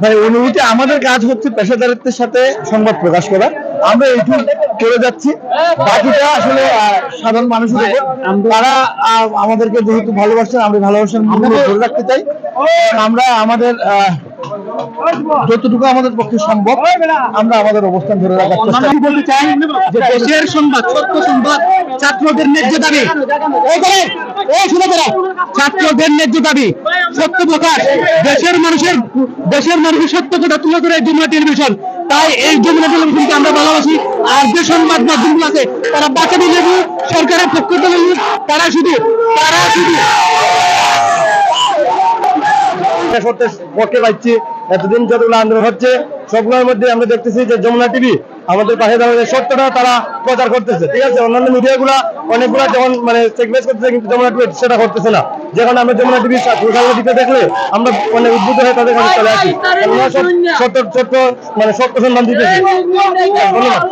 ভাই অনুভূতি আমাদের কাজ হচ্ছে পেশাদারিত্বের সাথে সংবাদ প্রকাশ করা। আমরা এইটু করে যাচ্ছি। বাকিটা আসলে সাধারণ মানুষের তারা আমাদেরকে যেহেতু ভালোবাসেন, আমরা ভালোবাসার মূল্য ধরে রাখতে চাই। আমরা আমাদের যতটুকু আমাদের পক্ষে সম্ভব আমরা আমাদের অবস্থান ধরে রাখার চেষ্টা। বলতে চাই যে দেশের সংবাদ সত্য সংবাদ ছাত্রদের ন্যায্য দাবি। এই শুনে করে ছাত্রদের ন্যায্য দাবি সত্য প্রকাশ। দেশের মানুষের দেশের মানুষের সত্য কথা তুলে ধরে যমুনা টেলিভিশন। তাই এই যমুনা টেলিভিশনকে আমরা ভালোবাসি। আর যে সংবাদ মাধ্যমগুলো আছে তারা বাঁচাবি লেবু সরকারের পক্ষ থেকে তারা শুধু তারা শুধু। পক্ষে পাচ্ছি এতদিন যতগুলো আন্দোলন হচ্ছে সবগুলোর মধ্যে আমরা দেখতেছি যে যমুনা টিভি আমাদের পাশে দাঁড়িয়ে সত্যটা তারা প্রচার করতেছে। ঠিক আছে? অন্যান্য মিডিয়াগুলো অনেকগুলো যেমন মানে সেগমেন্ট করতেছে কিন্তু যমুনা টিভি সেটা করতেছে না। যখন আমরা যমুনা টিভি সোশ্যাল দেখলে আমরা মানে উদ্বুদ্ধ হয়ে তাদের কাছে চলে আসি। সত্য সত্য মানে সত্য সন্ধান দিতেছে। ধন্যবাদ।